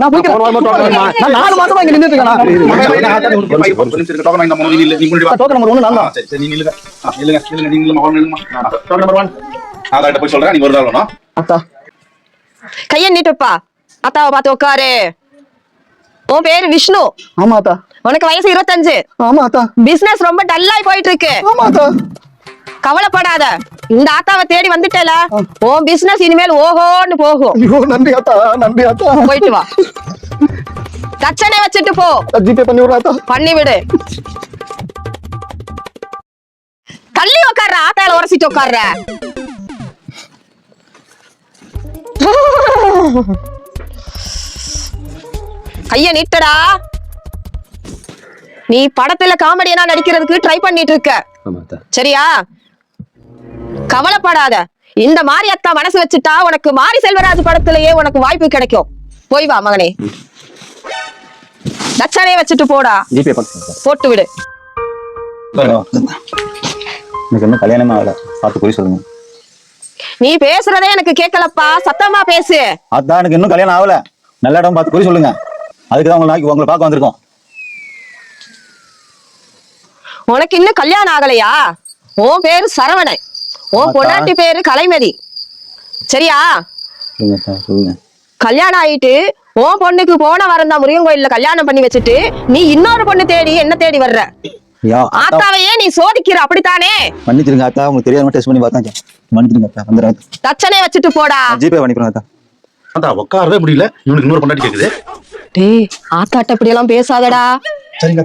நான் போய்க்கிறேன். நான் நாலு மாசமா இங்க நின்னுட்டு இருக்கேன். டோக்கன் வாங்கி நம்ம நீ முன்னாடி வா. டோக்கன் நம்பர் ஒண்ணு நான் ஆ, சரி சரி நீ நில்லுங்க ஆ, நில்லுங்க நில்லுங்க நீ நில்லுமா? அவன் நில்லுமா டோக்கன் நம்பர் ஒன் ஆதார்ட்ட போய் சொல்றேன் நீ ஒரு நாள் வேணும் அத்தா. கைய நீட்டுப்பா. அத்தாவை பார்த்து உட்காரு. உன் பேரு விஷ்ணு. ஆமா அத்தா. உனக்கு வயசு இருபத்தஞ்சு. ஆமா அத்தா. பிசினஸ் ரொம்ப டல்லாய் போயிட்டு இருக்கு. ஆமா அத்தா. கவலைப்படாத. இந்த ஆத்தாவை தேடி வந்துட்டேல உன் பிசினஸ் இனிமேல் ஓஹோன்னு போகும். ஐயோ நன்றி அத்தா நன்றி அத்தா போயிட்டு வா. தச்சனை வச்சுட்டு போ. ஜிபே பண்ணி விடுறா அத்தா பண்ணி விடு. தள்ளி உட்கார்ற ஆத்தால உரசிட்டு உட்கார்ற கைய நீட்டடா. நீ படத்துல காமெடியனா நடிக்கிறதுக்கு ட்ரை பண்ணிட்டு இருக்க. சரியா? கவலைப்படாத. இந்த மாரி அத்தா மனசு வச்சுட்டா உனக்கு மாரி செல்வராஜ் படத்திலேயே உனக்கு வாய்ப்பு கிடைக்கும். போய் வா மகனே. தச்சனையே வச்சுட்டு போடா. போட்டு விடு. எனக்கு இன்னும் கல்யாணமே ஆகல. பார்த்து போய் சொல்லுங்க. நீ பேசுறதே எனக்கு கேட்கலப்பா. சத்தமா பேசு. அதான் எனக்கு இன்னும் கல்யாணம் ஆகல. நல்ல இடம் பார்த்து போய் சொல்லுங்க. அதுக்கு தான் உங்களை உங்களை பார்க்க வந்திருக்கோம். உனக்கு இன்னும் கல்யாணம் ஆகலையா? உன் பேரு சரவணன். உன் ஆத்தா. பொண்டாட்டி பேரு கலைமதி. சரியா? கல்யாணம் ஆயிட்டு உன் பொண்ணுக்கு போன வாரம் தான் முருகன் கோயில்ல கல்யாணம் பண்ணி வச்சுட்டு நீ இன்னொரு பொண்ணு தேடி என்ன தேடி வர்ற? ஆத்தாவையே நீ சோதிக்கிற அப்படித்தானே? மன்னிச்சிருங்க அக்கா. உங்களுக்கு தெரியாம டெஸ்ட் பண்ணி பார்த்தேன் மன்னிச்சிருங்க அக்கா. வந்துடுறேன் தச்சனை வச்சுட்டு போடா. ஜிபே பண்ணிக்கிறேன் அக்கா. அதான் உட்காரவே முடியல. இவனுக்கு இன்னொரு பொண்டாட்டி கேக்குது. டேய் ஆத்தாட்ட இப்படி எல்லாம் பேசாதடா. சரிங்க